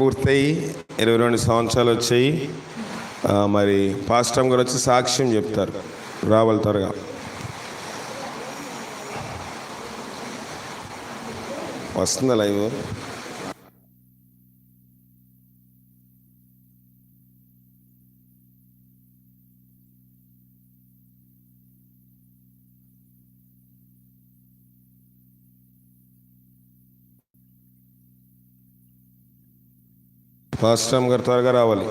పూర్తయి ఇరవై రెండు సంవత్సరాలు వచ్చాయి. మరి పాస్టమ్ గారు వచ్చి సాక్ష్యం చెప్తారు. రావాలి త్వరగా. వస్తుందా లైవ్? పాస్టమ్ గారు త్వరగా రావాలి.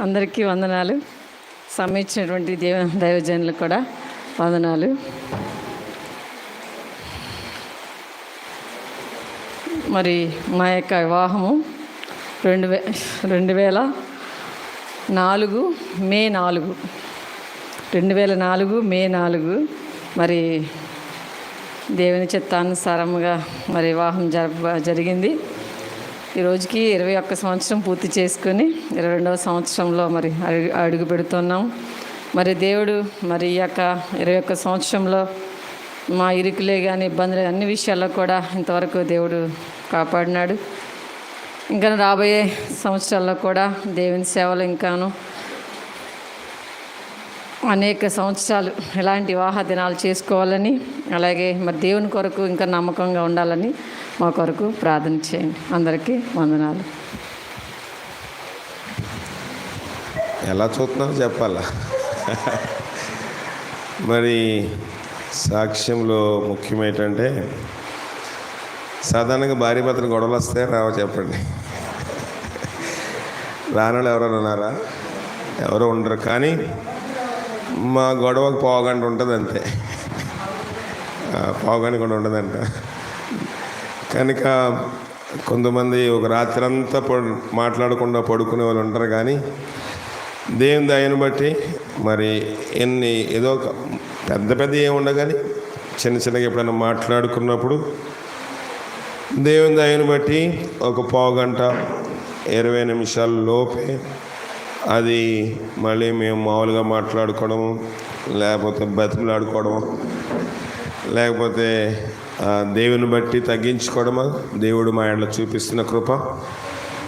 అందరికీ వందనాలు. సమయించినటువంటి దేవ దైవజనులకు కూడా వందనాలు. మరి మా యొక్క వివాహము రెండు వే రెండు వేల నాలుగు మే నాలుగు. రెండు వేల నాలుగు మే నాలుగు. మరి దేవుని చిత్తానుసారముగా మరి వివాహం జరప జరిగింది. ఈ రోజుకి ఇరవై ఒక్క సంవత్సరం పూర్తి చేసుకొని ఇరవై రెండవ సంవత్సరంలో మరి అడుగు అడుగు పెడుతున్నాం. మరి దేవుడు మరి ఈ యొక్క ఇరవై ఒక్క సంవత్సరంలో మా ఇరుకులే కానీ ఇబ్బందులు అన్ని విషయాల్లో కూడా ఇంతవరకు దేవుడు కాపాడినాడు. ఇంకా రాబోయే సంవత్సరాల్లో కూడా దేవుని సేవలు ఇంకాను అనేక సంవత్సరాలు ఇలాంటి వివాహ దినాలు చేసుకోవాలని అలాగే మరి దేవుని కొరకు ఇంకా నమ్మకంగా ఉండాలని మా కొరకు ప్రార్థన చేయండి. అందరికీ వందనాలు. ఎలా చూస్తున్నారో చెప్పాలా? మరి సాక్ష్యంలో ముఖ్యం ఏంటంటే సాధారణంగా భార్య భర్తలు గొడవలు వస్తాయి రావో చెప్పండి. రానోళ్ళు ఎవరైనా ఉన్నారా? ఎవరో ఉండరు. కానీ మా గొడవకు పోగంట ఉంటుంది అంతే పావుగంట కూడా ఉండదంట. కనుక కొంతమంది ఒక రాత్రంతా పడు మాట్లాడకుండా పడుకునే వాళ్ళు ఉంటారు కానీ దేవుని దయను బట్టి మరి ఎన్ని ఏదో ఒక పెద్ద పెద్ద ఏమి ఉండగాని చిన్న చిన్నగా ఎప్పుడైనా మాట్లాడుకున్నప్పుడు దేవుని దయను బట్టి ఒక పావు గంట ఇరవై నిమిషాల లోపే అది మళ్ళీ మేము మామూలుగా మాట్లాడుకోవడము లేకపోతే బతిమలాడుకోవడము లేకపోతే దేవుని బట్టి తగ్గించుకోవడమా? దేవుడు మా ఇంట్లో చూపిస్తున్న కృప.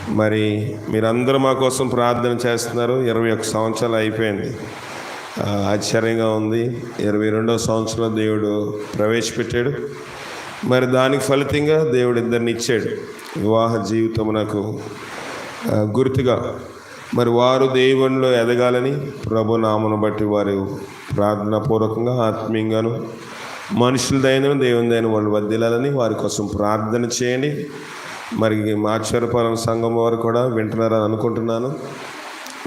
మరి మీరందరూ మా కోసం ప్రార్థన చేస్తున్నారు. ఇరవై ఒక్క సంవత్సరాలు అయిపోయింది. ఆశ్చర్యంగా ఉంది. ఇరవై రెండవ సంవత్సరంలో దేవుడు ప్రవేశపెట్టాడు. మరి దానికి ఫలితంగా దేవుడు ఇద్దరిని ఇచ్చాడు. వివాహ జీవితం నాకు గుర్తుగా మరి వారు దేవునిలో ఎదగాలని ప్రభునామను బట్టి వారు ప్రార్థనాపూర్వకంగా ఆత్మీయంగాను మనుషుల దైన దేవుని దైన వాళ్ళు వదిలాలని వారి కోసం ప్రార్థన చేయండి. మరి మాచవరపాలెం సంఘం వారు కూడా వింటున్నారని అనుకుంటున్నాను.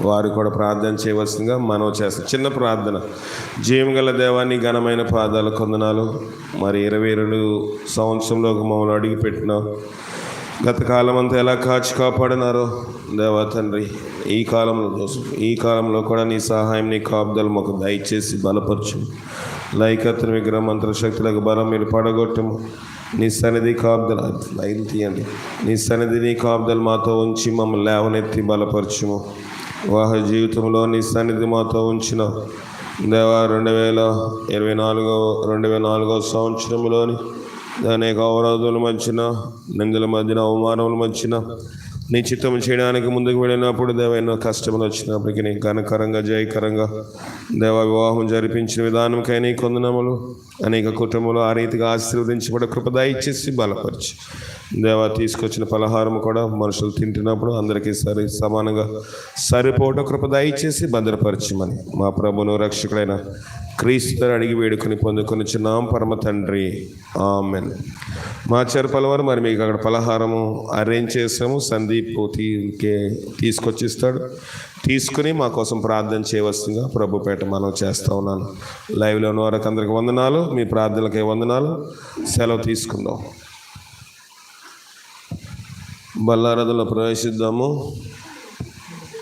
వారు కూడా ప్రార్థన చేయవలసిందిగా మనం చేస్తాం. చిన్న ప్రార్థన. జీవగల దేవాన్ని ఘనమైన పాదాల కొందనాలు. మరి ఇరవై రెండు సంవత్సరంలోకి మమ్మల్ని అడిగి పెట్టిన గత కాలం అంతా ఎలా కాచి కాపాడినారో? దేవా తండ్రి ఈ కాలంలో ఈ కాలంలో కూడా నీ సహాయం నీ కాపుదలు మాకు దయచేసి బలపరచు. లైకత్ర విగ్రహం మంత్రశక్తులకు బలం మీరు పడగొట్టము. నీ సన్నిధి కాపుదల లైన్ తీయండి. నీ సన్నిధి నీ కాపుదలు మాతో ఉంచి మమ్మల్ని లేవనెత్తి బలపరచుము. వాహ జీవితంలో నీ సన్నిధి మాతో ఉంచిన. దేవా రెండు వేల ఇరవై నాలుగో రెండు వేల నాలుగో సంవత్సరంలోని అనేక అవరోధాల మధ్యన నిందల మధ్యన అవమానముల మధ్యన నీ చిత్తం చేయడానికి ముందుకు వెళ్ళినప్పుడు దేవ ఎన్నో కష్టములు వచ్చినప్పటికీ నీ ఘనకరంగా జయకరంగా దేవ వివాహం జరిపించిన విధానంకై నీ కొందనములు అనేక కుటుంబాలు ఆ రీతిగా ఆశీర్వదించబడ కృప చేసి బలపరిచి. దేవ తీసుకొచ్చిన పలహారం కూడా మనుషులు తింటున్నప్పుడు అందరికీ సరి సమానంగా సరిపోవట కృప దయచేసి భద్రపరచమని. మా ప్రభును రక్షకుడైన క్రీస్తుని అడిగి వేడుకొని పొందుకొని చిన్నాం పరమ తండ్రి. ఆమెన్. మా చెరపల వారు మరి మీకు అక్కడ పలహారము అరేంజ్ చేసాము. సందీప్ తీకే తీసుకొచ్చిస్తాడు. తీసుకుని మా కోసం ప్రార్థన చేయవలసిందిగా ప్రభుపేట మనం చేస్తూ ఉన్నాను. లైవ్లో ఉన్న వారికి అందరికి వందనాలు. మీ ప్రార్థనలకే వందనాలు. సెలవు తీసుకుందాం. బల్లారథంలో ప్రవేశిద్దాము.